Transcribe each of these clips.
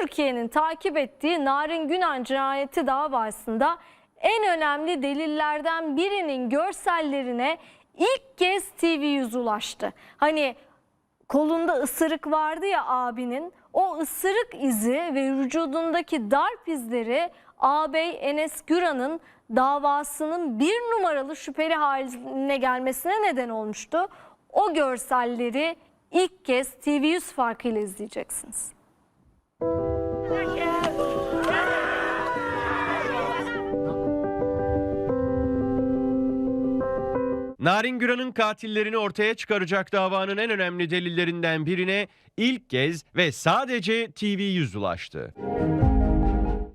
Türkiye'nin takip ettiği Narin Günan cinayeti davasında en önemli delillerden birinin görsellerine ilk kez TV100 ulaştı. Hani kolunda ısırık vardı ya abinin o ısırık izi ve vücudundaki darp izleri ağabey Enes Güran'ın davasının bir numaralı şüpheli haline gelmesine neden olmuştu. O görselleri ilk kez TV100 farkıyla izleyeceksiniz. Narin Güran'ın katillerini ortaya çıkaracak davanın en önemli delillerinden birine ilk kez ve sadece TV100 ulaştı.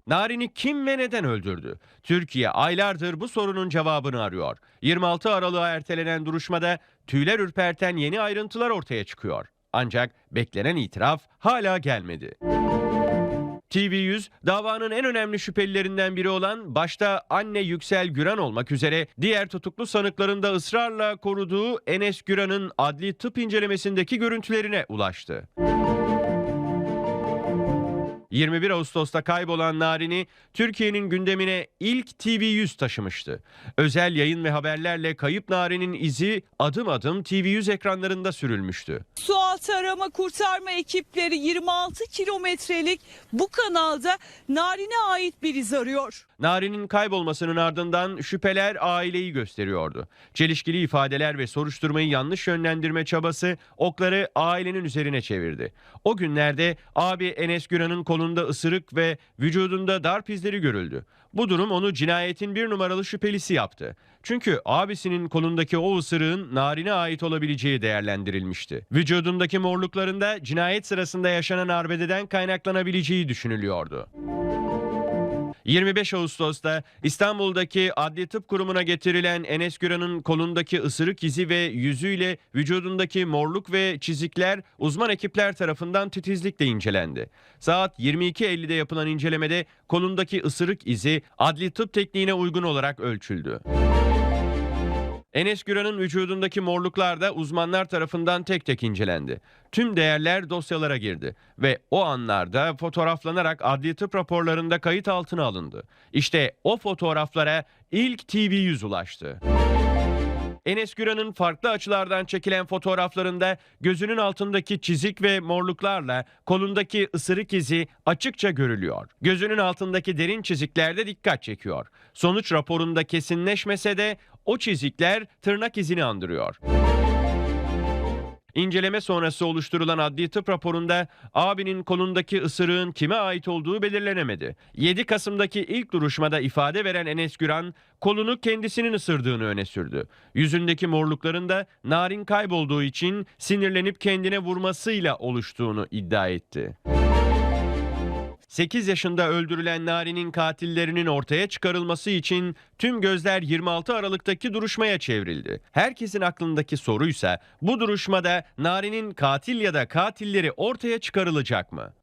Narin'i kim ve neden öldürdü? Türkiye aylardır bu sorunun cevabını arıyor. 26 Aralık'a ertelenen duruşmada tüyler ürperten yeni ayrıntılar ortaya çıkıyor. Ancak beklenen itiraf hala gelmedi. TV100 davanın en önemli şüphelilerinden biri olan başta anne Yüksel Güran olmak üzere diğer tutuklu sanıkların da ısrarla koruduğu Enes Güran'ın adli tıp incelemesindeki görüntülerine ulaştı. 21 Ağustos'ta kaybolan Narin'i Türkiye'nin gündemine ilk TV100 taşımıştı. Özel yayın ve haberlerle kayıp Narin'in izi adım adım TV100 ekranlarında sürülmüştü. Sualtı arama kurtarma ekipleri 26 kilometrelik bu kanalda Narin'e ait bir iz arıyor. Nari'nin kaybolmasının ardından şüpheler aileyi gösteriyordu. Çelişkili ifadeler ve soruşturmayı yanlış yönlendirme çabası okları ailenin üzerine çevirdi. O günlerde abi Enes Güran'ın kolunda ısırık ve vücudunda darp izleri görüldü. Bu durum onu cinayetin bir numaralı şüphelisi yaptı. Çünkü abisinin kolundaki o ısırığın Narin'e ait olabileceği değerlendirilmişti. Vücudundaki morluklarında cinayet sırasında yaşanan arbededen kaynaklanabileceği düşünülüyordu. 25 Ağustos'ta İstanbul'daki Adli Tıp Kurumu'na getirilen Enes Güran'ın kolundaki ısırık izi ve yüzüyle vücudundaki morluk ve çizikler uzman ekipler tarafından titizlikle incelendi. Saat 22.50'de yapılan incelemede kolundaki ısırık izi adli tıp tekniğine uygun olarak ölçüldü. Enes Güran'ın vücudundaki morluklar da uzmanlar tarafından tek tek incelendi. Tüm değerler dosyalara girdi ve o anlarda fotoğraflanarak adli tıp raporlarında kayıt altına alındı. İşte o fotoğraflara ilk TV100 ulaştı. Enes Güran'ın farklı açılardan çekilen fotoğraflarında gözünün altındaki çizik ve morluklarla kolundaki ısırık izi açıkça görülüyor. Gözünün altındaki derin çizikler de dikkat çekiyor. Sonuç raporunda kesinleşmese de o çizikler tırnak izini andırıyor. İnceleme sonrası oluşturulan adli tıp raporunda abinin kolundaki ısırığın kime ait olduğu belirlenemedi. 7 Kasım'daki ilk duruşmada ifade veren Enes Güran kolunu kendisinin ısırdığını öne sürdü. Yüzündeki morlukların da narin kaybolduğu için sinirlenip kendine vurmasıyla oluştuğunu iddia etti. 8 yaşında öldürülen Nari'nin katillerinin ortaya çıkarılması için tüm gözler 26 Aralık'taki duruşmaya çevrildi. Herkesin aklındaki soruysa bu duruşmada Nari'nin katil ya da katilleri ortaya çıkarılacak mı?